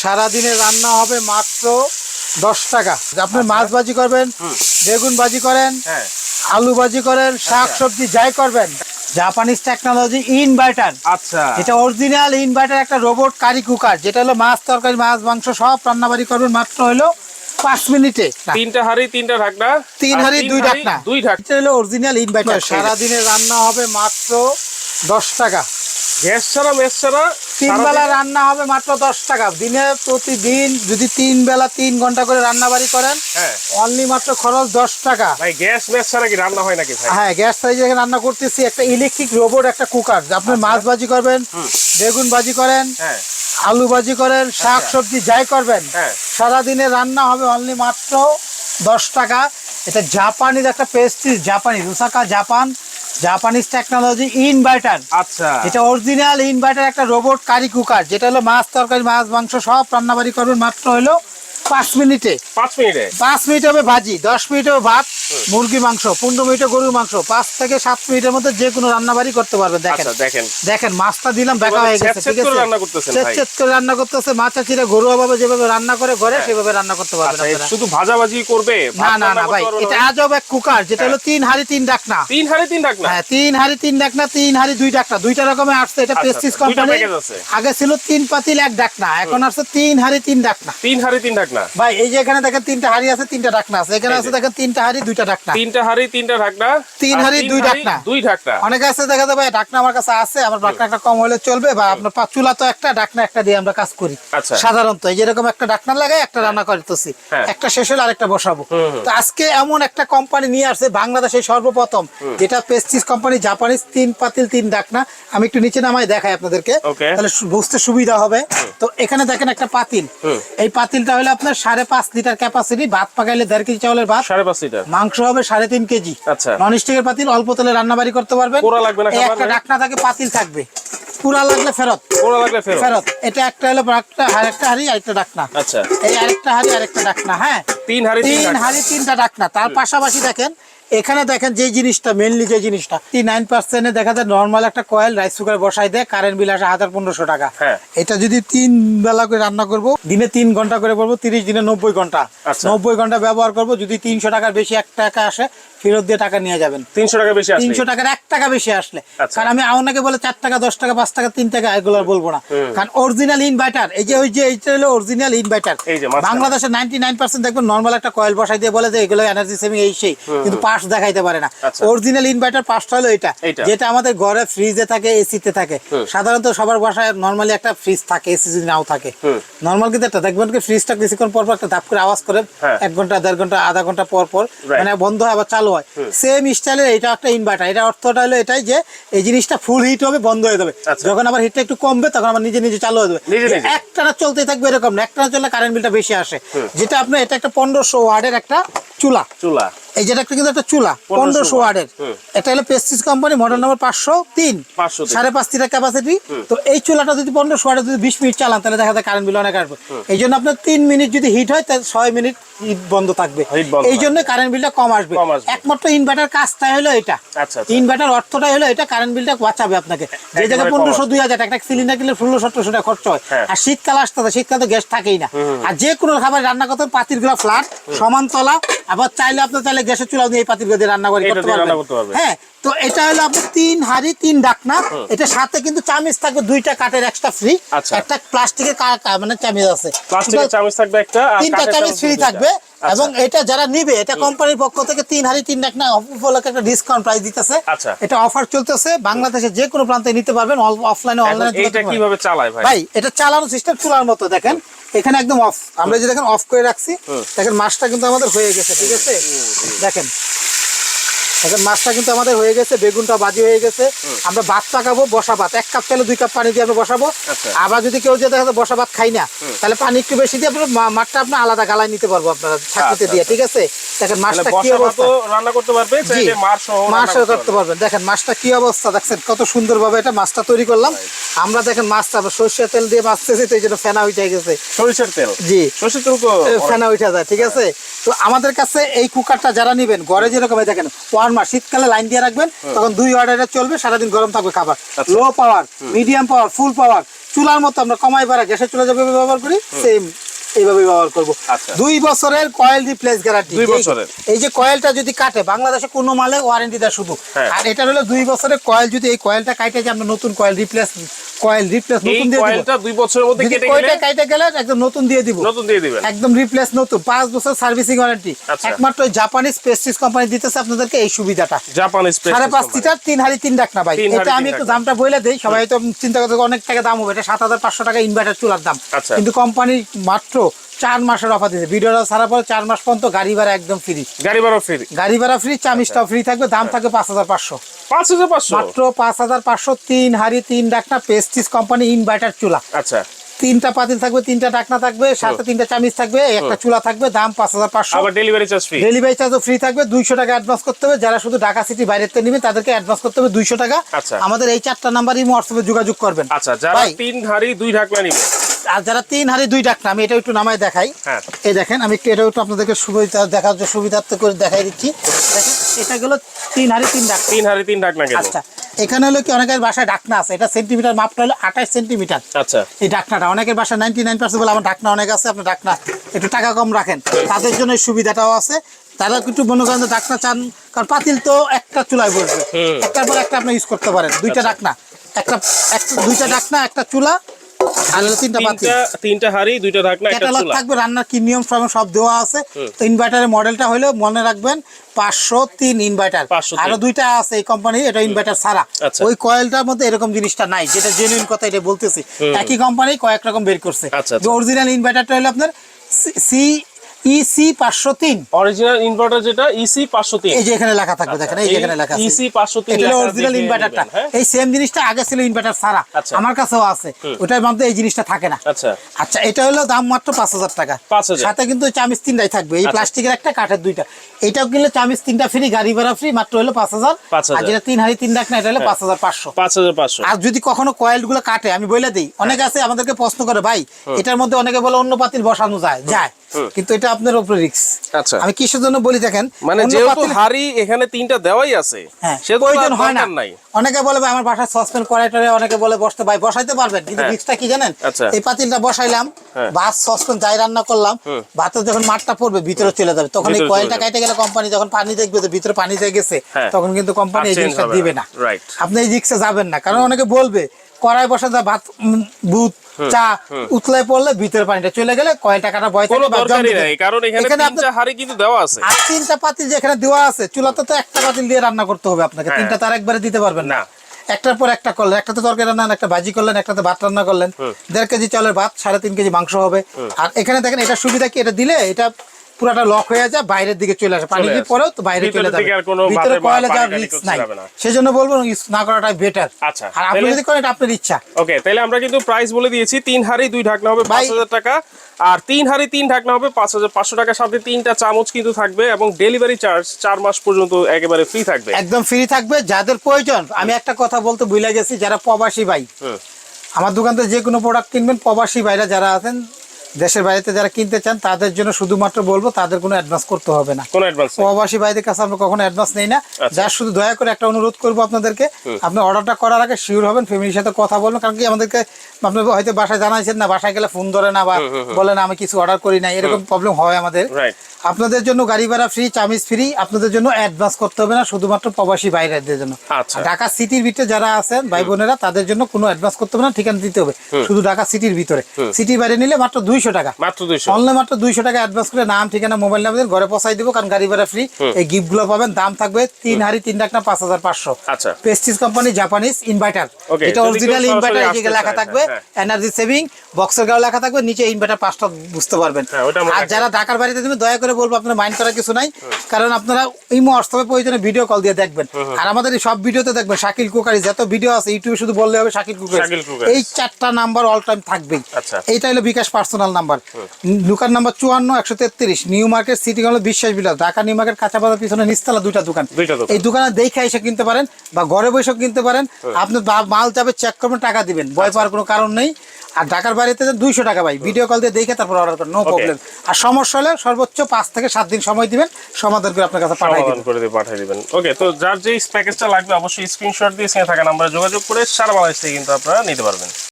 সারাদিনে রান্না হবে মাত্র দশ টাকা। আপনি মাছ ভাজি করবেন বেগুন ভাজি করেন হ্যাঁ। আলু ভাজি করেন শাক আচ্ছা। সবজি যাই করবেন। জাপানিজ টেকনোলজি ইনভার্টার আচ্ছা। এটা অরিজিনাল ইনভার্টার একটা রোবট কারি কুকার যেটা হলো মাছ তরকারি মাছ মাংস সব রান্নাবাড়ি করবেন মাত্র হলো পাঁচ মিনিটে। তিনটা হাড়ি তিনটা ঢাকনা? তিন হাঁড়ি দুই ঢাকনা। দুই ঢাকনা এটা হলো অরিজিনাল ইনভার্টার সারাদিনে রান্না হবে মাত্র দশ টাকা। গ্যাস ছাড়া মেস ছাড়া তিন বেলা রান্না হবে মাত্র দশ টাকা। দিনে প্রতিদিন যদি তিন বেলা তিন ঘণ্টা করে রান্না বাড়ি করেন হ্যাঁ। অনলি মাত্র খরচ দশ টাকা। ভাই গ্যাস মেস ছাড়া কি রান্না হয় নাকি হ্যাঁ গ্যাস সাইজে রান্না করতেছি একটা ইলেকট্রিক রোবট একটা কুকার আপনি মাছ ভাজি করবেন বেগুন ভাজি করেন হ্যাঁ। আলু ভাজি করেন শাক সবজি যাই করবেন হ্যাঁ। সারাদিনে রান্না হবে অনলি মাত্র দশ টাকা। এটা জাপানিজ একটা পেস্ট্রিজ জাপানি রুসাকা জাপান। জাপানিজ টেকনোলজি ইনভার্টার আচ্ছা। এটা অরিজিনাল ইনভার্টার একটা রোবট কারি কুকার যেটা হলো মাছ তরকারি মাছ মাংস সব রান্নাবাড়ি করবেন মাত্র হলো পাঁচ মিনিটে। পাঁচ মিনিটে? পাঁচ মিনিট হবে ভাজি দশ মিনিট হবে ভাত মুরগি মাংস পনেরো মিনিটে গরুর মাংস পাঁচ থেকে সাত মিনিটের মধ্যে যে কোনো রান্নাবাড়ি করতে পারবেন দেখেন। আচ্ছা দেখেন। দেখেন মাছটা দিলাম দেখা হয়ে গেছে ঠিক আছে? চেত করে রান্না করতেছে মাছ চাচিরা ঘরোয়া ভাবে যেভাবে রান্না করে ঘরে সেভাবে রান্না করতে পারবেন আচ্ছা। শুধু ভাজাভাজি করবে না না না ভাই এটা? আজব এক কুকার যেটা হলো তিন হাড়ি তিন ডাকনা। তিন হাড়ি তিন ঢাকনা হ্যাঁ তিন হাড়ি তিন ডাকনা তিন হাড়ি দুই ডাকনা দুইটা রকমের আসছে এটা প্রেস্টিজ আচ্ছা, কোম্পানি আগে ছিল তিন পাতিল এক ডাকনা এখন আসছে তিন হাড়ি তিন ডাকনা। তিন হাড়ি তিন ঢাকনা। ভাই এই যে এখানে দেখেন তিনটা হাড়ি আছে তিনটা ডাকনা আছে। এখানে আছে দেখেন তিনটা হাড়ি দুইটা ডাকনা তিনটা হাড়ি তিনটা ঢাকনা তিন আর দুই ঢাকনা। দুই ঢাকনা। অনেক আছে দেখা যাবে ডাকনা আমার কাছে আছে আমার ডাকনা একটা কম হলে চলবে বা আপনার চুলা তো একটা একটা দিয়ে আমরা কাজ করি। আচ্ছা। সাধারণত এই যেরকম একটা ডাকনা লাগাই একটা রান্না করতেছি। হ্যাঁ। একটা শেষ হলে আরেকটা বসাবো। তো আজকে এমন একটা কোম্পানি নিয়ে আসছে বাংলাদেশে সর্বপ্রথম যেটা পেস্টিস কোম্পানি জাপানিজ তিন পাতিল তিন ডাকনা আমি একটু নিচে নামাই দেখাই আপনাদেরকে। তাহলে বুঝতে সুবিধা হবে। তো এখানে দেখেন একটা পাতিল। এই পাতিলটা হলো আপনার সাড়ে পাঁচ লিটার ক্যাপাসিটি ভাত পাকাইলে দেড় কেজি চাউলের ভাত সাড়ে পাঁচ লিটার? মাংস হবে সাড়ে তিন কেজি। আচ্ছা। নন স্টিকের পাতিল অল্প তেলে রান্না বাড়ি করতে পারবেন। লাগবে না একটা? ডাকনা থাকে পাতিল থাকবে। পুরা লাগলে ফেরত। পুরা লাগলে ফেরত? ফেরত। এটা একটা হলো একটা আরেকটা হাড়ি আরেকটা ডাকনা আচ্ছা। এই আরেকটা হাড়ি আরেকটা ডাকনা হ্যাঁ? তিন হাড়ি তিন হাড়ি তিনটা ডাকনা তার পাশাপাশি দেখেন এখানে দেখেন যে জিনিসটা মেনলি যে জিনিসটা নাইন পার্সেন্টে দেখা যায় নর্মাল একটা কয়েল রাইস কুকার বসাই দেয় কারেন্ট বিল আসে হাজার পনেরোশো টাকা। হ্যাঁ। এটা যদি তিন বেলা করে রান্না করব দিনে তিন ঘণ্টা করে করব তিরিশ দিনে নব্বই ঘণ্টা। আচ্ছা। নব্বই ঘণ্টা ব্যবহার করব যদি তিনশো টাকার বেশি এক টাকা আসে ফেরত দিয়ে টাকা নিয়ে যাবেন। তিনশো টাকা বেশি তিনশো টাকার এক টাকা বেশি আসলে। আচ্ছা। কারণ আমি আপনাকে বলে চার টাকা দশ টাকা পাঁচ টাকা তিন টাকা এগুলো বলব না। কারণ অরিজিনাল ইনভার্টার এই যে ওই যে এইটা হলো অরিজিনাল ইনভার্টার এই যে মাঝখানে। বাংলাদেশে নাইনটি নাইন পার্সেন্ট দেখবেন নর্মাল একটা কয়েল বসাই দিয়ে বলে যে এগুলো এনার্জি সেভিং এই সেই। কিন্তু পাস দেখাইতে পারে না। অরিজিনাল ইনভার্টার পাসটা হলো এটা। যেটা আমাদের ঘরে ফ্রিজে থাকে এসিতে থাকে। সাধারণত সবার বাসায় নর্মালি একটা ফ্রিজ থাকে এসি যদি নাও থাকে। নর্মাল কিন্তু একটা দেখবেন কি ফ্রিজটা কিছুক্ষণ পর পর একটা ধাপ করে আওয়াজ করে হ্যাঁ। এক ঘণ্টা দেড় ঘণ্টা আধা ঘণ্টা পর পর মানে বন্ধ হয় আবার চালু হয়। সেম স্টাইলের এটা একটা ইনভার্টার এটা অর্থটা হলো এটাই যে এই জিনিসটা ফুল হিট হবে বন্ধ হয়ে যাবে। আচ্ছা। যখন আবার হিটটা একটু কমবে তখন আমার নিজে নিজে চালু হয়ে যাবে? একটানা চলতে থাকবে এরকম না। একটানা চললে কারেন্ট বিলটা বেশি আসে। যেটা আপনার এটা একটা পনেরোশো ওয়ার্ডের একটা চুলা। চুলা। এই যেটা কিন্তু একটা চুলা পনেরোশো ওয়ার্ডের এটা হলো পেস্টিস কোম্পানি মডেল নম্বর পাঁচশো তিন। সাড়ে পাঁচ লিটার ক্যাপাসিটি তো এই চুলাটা যদি পনেরোশো ওয়ার্ডের যদি বিশ মিনিট চালান তাহলে দেখা যায় কারেন্ট বিল অনেক আসবে। এই জন্য আপনার তিন মিনিট যদি হিট হয় তাহলে ছয় মিনিট বন্ধ থাকবে। এই জন্য কারেন্ট বিলটা কম আসবে। একমাত্র ইনভার্টার কাজটা হলো এটা। আচ্ছা, আচ্ছা। ইনভার্টার অর্থটাই হলো এটা কারেন্ট বিলটা বাঁচাবে আপনাকে। যে জায়গায় পনেরোশো দুই হাজার টাকা একটা সিলিন্ডার কিনলে ষোলো সতেরোশো টাকা খরচ হয়। হ্যাঁ। আর শীতকাল আসতে শীতকালে তো গ্যাস থাকেই না। আর যে কোনো খাবার রান্না করতে গুলো ফ্ল্যাট সমান তলা আবার চাইলে আপনি চাইলে গ্যাসের চুলা দিয়ে এই পাতিল দিয়ে রান্না করে করতে পারবেন। হ্যাঁ তো এটা হলো আপনার তিন হাড়ি তিন ডাকনা এটা সাথে কিন্তু চামিচ থাকবে দুইটা কাঠের এক্সট্রা ফ্রি। একটা প্লাস্টিকের কা- কা- মানে চামিচ আছে। প্লাস্টিকের চামচ থাকবে একটা আর তিনটা চামিচ ফ্রি থাকবে। আচ্ছা। এবং এটা যারা নিবে এটা কোম্পানির পক্ষ থেকে তিন হাড়ি তিন ডাকনা উপলক্ষে একটা ডিসকাউন্ট প্রাইস দিতেছে। আচ্ছা। এটা অফার চলতেছে। বাংলাদেশে যে কোনো প্রান্তে নিতে পারবেন। অফলাইনে অনলাইনে এইটা কীভাবে চালায় ভাই? ভাই এটা চালানো সিস্টেম চুলার মতো দেখেন। এখানে একদম অফ আমরা যে দেখেন অফ করে রাখছি দেখেন মাছটা কিন্তু আমাদের হয়ে গেছে ঠিক আছে? দেখেন দেখেন মাছটা কিন্তু আমাদের হয়ে গেছে বেগুনটা বাজি হয়ে গেছে। আমরা ভাত পাকাবো বসা ভাত। এক কাপ চাইলে দুই কাপ পানি দিয়ে আমরা বসাবো। আচ্ছা। আবার যদি কেউ যে দেখা যায় বসা ভাত খাই না তাহলে পানি একটু বেশি দিয়ে আপনার মাঠটা আপনার আলাদা গালায় নিতে পারব আপনারা ছাঁকনিতে আচ্ছা, দিয়ে আচ্ছা। ঠিক আছে? দেখেন মাছটা কি অবস্থা? রান্না করতে পারবে জি। চাইলে মার সহ মাছ রান্না করতে করতে পারবেন। দেখেন মাছটা কি অবস্থা? দেখছেন কত সুন্দরভাবে এটা মাছটা তৈরি করলাম। আমরা দেখেন মাছটা সর্ষের তেল দিয়ে মাছতেছি তো এই জন্য ফেনা উঠে গেছে। সরিষার তেল? জি। সরিষার তেল ফেনা উঠে যায় ঠিক আছে? তো আমাদের কাছে এই কুকারটা যারা নিবেন ঘরে যেরকম দেখেন ওয়ান মাস শীতকালে লাইন দিয়ে রাখবেন তখন দুই অর্ডারে চলবে সারাদিন গরম থাকবে খাবার। লো পাওয়ার মিডিয়াম পাওয়ার ফুল পাওয়ার চুলার মতো আমরা কমাই বাড়া গ্যাসের চুলা যেভাবে ব্যবহার করি সেম এইভাবে ব্যবহার করব। আচ্ছা। দুই বছরের কয়েল রিপ্লেস গ্যারান্টি দুই বছরের। এই যে কয়েলটা যদি কাটে বাংলাদেশে কোনো মালে ওয়ারেন্টি দেয় শুধু। হ্যাঁ। আর এটা হলো দুই বছরের কয়েল যদি এই কয়েলটা কাটে যে আমরা নতুন কয়েল রিপ্লেস কয়েল রিপ্লেস নতুন দিয়ে দিব। কয়েলটা দুই বছরের মধ্যে কেটে গেলে কয়েলটা গেলে গেলে একদম নতুন দিয়ে দিব। নতুন দিয়ে দিবেন। একদম রিপ্লেস নতুন। 5 বছর সার্ভিসিং ওয়ারেন্টি আচ্ছা। একমাত্র জাপানিজ কোম্পানি দিতেছে আপনাদেরকে এই সুবিধাটা। জাপানিজ স্পেস সাড়ে পাঁচ লিটার তিন হাড়ি তিন ডাক না ভাই। এটা আমি একটু দামটা বলে দেই। সবাই তো চিন্তা করতে অনেক টাকা দাম হবে। এটা সাত হাজার পাঁচশো টাকা ইনভার্টার চুলার দাম। আচ্ছা। কিন্তু কোম্পানি মাত্র চার মাসের অফার দিচ্ছে ভিডিওটা ছাড়ার পরে চার মাস পর্যন্ত গাড়ি ভাড়া একদম ফ্রি গাড়ি ভাড়া ফ্রি গাড়ি ভাড়া ফ্রি চামিজটাও আচ্ছা। ফ্রি থাকবে দাম থাকবে পাঁচ হাজার পাঁচশো। পাঁচ হাজার পাঁচশো? মাত্র পাঁচ হাজার পাঁচশো তিন হাড়ি তিন ডাকনা পেস্টিস কোম্পানি ইনভার্টার চুলা। আচ্ছা। তিনটা পাতিল থাকবে তিনটা ডাকনা থাকবে সাথে তিনটা চামিজ থাকবে একটা চুলা থাকবে দাম পাঁচ হাজার পাঁচশো। আবার ডেলিভারি চার্জ ফ্রি ডেলিভারি চার্জও ফ্রি থাকবে দুইশো টাকা অ্যাডভান্স করতে হবে। যারা শুধু ঢাকা সিটি বাইরের থেকে নেবে তাদেরকে অ্যাডভান্স করতে হবে দুইশো টাকা। আচ্ছা। আমাদের এই চারটা নাম্বার ইমো হোয়াটসঅ্যাপে যোগাযোগ করবেন। আচ্ছা যারা তিন হাড়ি দুই ঢাকনা নিবে আর যারা তিন হাড়ি দুই ডাকনা আমি এটা একটু নামায় দেখাই। হ্যাঁ। এই দেখেন আমি এটা একটু আপনাদেরকে সুবিধা দেখার জন্য সুবিধার্থে করে দেখাই দিচ্ছি। দেখেন এটা গেলো তিন হাড়ি তিন ডাকনা তিন হাড়ি তিন আচ্ছা এখানে হলো কি অনেকের বাসায় ডাকনা আছে। এটা সেন্টিমিটার মাপটা হলো আঠাশ সেন্টিমিটার আচ্ছা। এই ডাকনাটা অনেকের বাসা নাইনটি নাইন পার্সেন্ট বলে আমার ডাকনা অনেক আছে আপনার ডাকনা একটু টাকা কম রাখেন। তাদের জন্য সুবিধাটাও আছে। তারা একটু মনে করেন ডাকনা চান কারণ পাতিল তো একটা চুলায় বসবে। একটার পর একটা আপনি ইউজ করতে পারেন। দুইটা ডাকনা। একটা একটা দুইটা ডাকনা একটা চুলা আর হলো তিনটা পাতিল তিনটা তিনটা হাড়ি দুইটা ঢাকনা একটা চুলা। থাকবে রান্নার কি নিয়ম সব সব দেওয়া আছে। তো ইনভার্টারের মডেলটা হলো মনে রাখবেন পাঁচশো তিন ইনভার্টার আরও দুইটা আছে এই কোম্পানি এটা ইনভার্টার ছাড়া। আচ্ছা। ওই কয়েলটার মধ্যে এরকম জিনিসটা নাই যেটা জেনুইন কথা এটা বলতেছি। একই কোম্পানি কয়েক রকম বের করছে। আচ্ছা, আচ্ছা। অরিজিনাল ইনভার্টারটা হলো আপনার সি ইসি পাঁচশো তিন। অরিজিনাল ইনভার্টার যেটা ইসি পাঁচশো তিন। এই যে এখানে লেখা থাকবে দেখেন এই যে এখানে লেখা আছে। ইসি পাঁচশো তিন এটা অরিজিনাল ইনভার্টারটা এই সেম জিনিসটা আগে ছিল ইনভার্টার ছাড়া। আচ্ছা। আমার কাছেও আছে। ওটার মধ্যে এই জিনিসটা থাকে না। আচ্ছা। আচ্ছা এটা হলো দাম মাত্র পাঁচ হাজার টাকা। 5,000 সাথে কিন্তু চামিজ তিনটাই থাকবে। এই আচ্ছা। প্লাস্টিকের একটা কাঠের দুইটা। এটাও কিনলে চামিজ তিনটা ফ্রি গাড়ি ভাড়া ফ্রি মাত্র হলো পাঁচ হাজার। 5,000 আর যেটা তিন হাড়ি তিন ডাক না এটা হলো পাঁচ হাজার পাঁচশো। পাঁচ হাজার পাঁচশো। আর যদি কখনো কয়েলগুলো কাটে আমি বলে দিই অনেকে আছে আমাদেরকে প্রশ্ন করে ভাই এটার মধ্যে অনেকে বলে অন্য পাতিল বসানো যায়? যায়। কিন্তু এটা আপনার উপরে রিক্স আচ্ছা। আমি কিসের জন্য বলি দেখেন মানে যেহেতু হাড়ি এখানে তিনটা দেওয়াই আছে হ্যাঁ সে প্রয়োজন হয় না। নাই। অনেকে বলে ভাই আমার বাসায় সসপেন কড়াইটারে অনেকে বলে বসতে ভাই বসাইতে পারবেন কিন্তু হ্যাঁ। রিক্সটা কি জানেন? আচ্ছা। এই পাতিলটা বসাইলাম হ্যাঁ। ভাত সসপেন যাই রান্না করলাম ভাতের যখন মাঠটা পড়বে ভিতরে চলে যাবে। তখন এই কয়েলটা কাটে গেলে কোম্পানি যখন পানি দেখবে যে ভিতরে পানি দিয়ে গেছে হ্যাঁ। তখন কিন্তু কোম্পানি এই জিনিসটা দিবে না। আপনি এই রিক্সে যাবেন না। কারণ অনেকে বলবে কড়াই বসা যা ভাত দুধ চা উতলায় পড়লে ভিতরে পানিটা চলে গেলে কয় টাকাটা বয় থাকে কারণ এখানে তিনটা হাড়ি কিন্তু দেওয়া আছে। আর তিনটা পাতিল যে এখানে দেওয়া আছে চুলাতে তো একটা পাতিল দিয়ে রান্না করতে হবে আপনাকে। হ্যাঁ। তিনটা তার একবারে দিতে পারবেন না। না। একটার পর একটা করলেন একটাতে তরকারি রান্না একটা ভাজি করলেন একটাতে ভাত রান্না করলেন। দেড় কেজি চালের ভাত সাড়ে তিন কেজি মাংস হবে। আর এখানে দেখেন এটা সুবিধা কি? এটা দিলে এটা পুরাটা লক হয়ে যায় বাইরের দিকে চলে আসে। পানি দিয়ে পরেও তো বাইরে চলে যাবে। ভিতরে কয়লা যাওয়ার রিস্ক নাই। সেজন্য বলব ইউজ না করাটাই বেটার আচ্ছা, আর আপনি যদি করেন এটা আপনার ইচ্ছা ওকে তাহলে আমরা কিন্তু প্রাইস বলে দিয়েছি তিন হাড়ি দুই ঢাকনা হবে পাঁচ হাজার টাকা। আর তিন হাড়ি তিন ঢাকনা হবে পাঁচ হাজার পাঁচশো টাকার সাথে তিনটা চামচ কিন্তু থাকবে এবং ডেলিভারি চার্জ চার মাস পর্যন্ত একেবারে ফ্রি থাকবে। একদম ফ্রি থাকবে। যাদের প্রয়োজন আমি একটা কথা বলতে ভুলে গেছি যারা প্রবাসী ভাই আমার দোকান থেকে যে কোনো প্রোডাক্ট কিনবেন প্রবাসী ভাইরা যারা আছেন দেশের বাইরেতে যারা কিনতে চান তাদের জন্য শুধুমাত্র বলব তাদের কোনো অ্যাডভান্স করতে হবে না। কোনো অ্যাডভান্স প্রবাসী ভাইদের কাছে আমরা কখনো অ্যাডভান্স নেই না। আচ্ছা। যা শুধু দয়া করে একটা অনুরোধ করব আপনাদেরকে আপনি অর্ডারটা করার আগে শিওর হবেন ফ্যামিলির সাথে কথা বলবেন কারণ কি আমাদেরকে আপনি হয়তো বাসায় জানাইছেন না বাসায় গেলে ফোন ধরে না বা বলেন আমি কিছু অর্ডার করি না এরকম প্রবলেম হয় আমাদের। আপনাদের জন্য গাড়ি ভাড়া ফ্রি চামিজ ফ্রি আপনাদের জন্য অ্যাডভান্স করতে হবে না শুধুমাত্র প্রবাসী বাইরেদের জন্য। আচ্ছা। ঢাকা সিটির ভিতরে যারা আছেন ভাই বোনেরা তাদের জন্য কোনো অ্যাডভান্স করতে হবে না ঠিকানা দিতে হবে। শুধু ঢাকা সিটির ভিতরে। সিটির বাইরে নিলে মাত্র দুইশো টাকা। মাত্র দুইশো। অনলাইন মাত্র দুইশো টাকা অ্যাডভান্স করে নাম ঠিকানা মোবাইল নাম্বার ঘরে পৌঁছাই দিব কারণ গাড়ি ভাড়া ফ্রি এই পাবেন দাম থাকবে তিন হাড়ি তিন লাখ না পাঁচ হাজার পাঁচশো। আচ্ছা। পেস্টিস কোম্পানি জাপানিজ ইনভার্টার এটা অরিজিনাল ইনভার্টার এদিকে লেখা থাকবে এনার্জি সেভিং বক্সের গাও লেখা থাকবে নিচে ইনভার্টার পাঁচটা বুঝতে পারবেন। হ্যাঁ, আর যারা ঢাকার বাড়িতে দেবেন দয়া করে বলব আপনার মাইন্ড করার কিছু নাই। কারণ আপনারা এই হোয়াটসঅ্যাপে প্রয়োজনে ভিডিও কল দিয়ে দেখবেন। আর আমাদের এই সব ভিডিওতে দেখবেন শাকিল কুকারি যত ভিডিও আছে ইউটিউবে শুধু বললে হবে শাকিল কুকারি। এই চারটা নাম্বার অল টাইম থাকবেই। আচ্ছা। এইটা হলো বিকাশ পার্সোনাল নাম্বার দোকান নাম্বার চুয়ান্ন একশো তেত্রিশ। নিউ মার্কেট সিটি হলো বিশ্বাস বিলাস ঢাকা নিউ মার্কেট কাঁচা বাজার পিছনে নিচতলা দুইটা দোকান। এই দোকানে দেখে এসে কিনতে পারেন বা ঘরে বসেও কিনতে পারেন। আপনি মাল যাবে চেক করবেন টাকা দিবেন। ভয় পাওয়ার কোনো কারণ নেই। আর ঢাকার বাড়িতে দুইশো টাকা ভাই ভিডিও কল দিয়ে দেখে তারপর অর্ডার করেন নো প্রবলেম আর সমস্যা হলে সর্বোচ্চ পাঁচ থেকে সাত দিন সময় দিবেন সমাধান করে আপনার কাছে পাঠাই দিবেন। করে দিয়ে পাঠিয়ে দিবেন। ওকে তো যার যে প্যাকেজটা লাগবে অবশ্যই স্ক্রিনশট দিয়ে সেখানে থাকা নাম্বারে যোগাযোগ করে সারা বাংলাদেশ থেকে কিন্তু আপনারা নিতে পারবেন।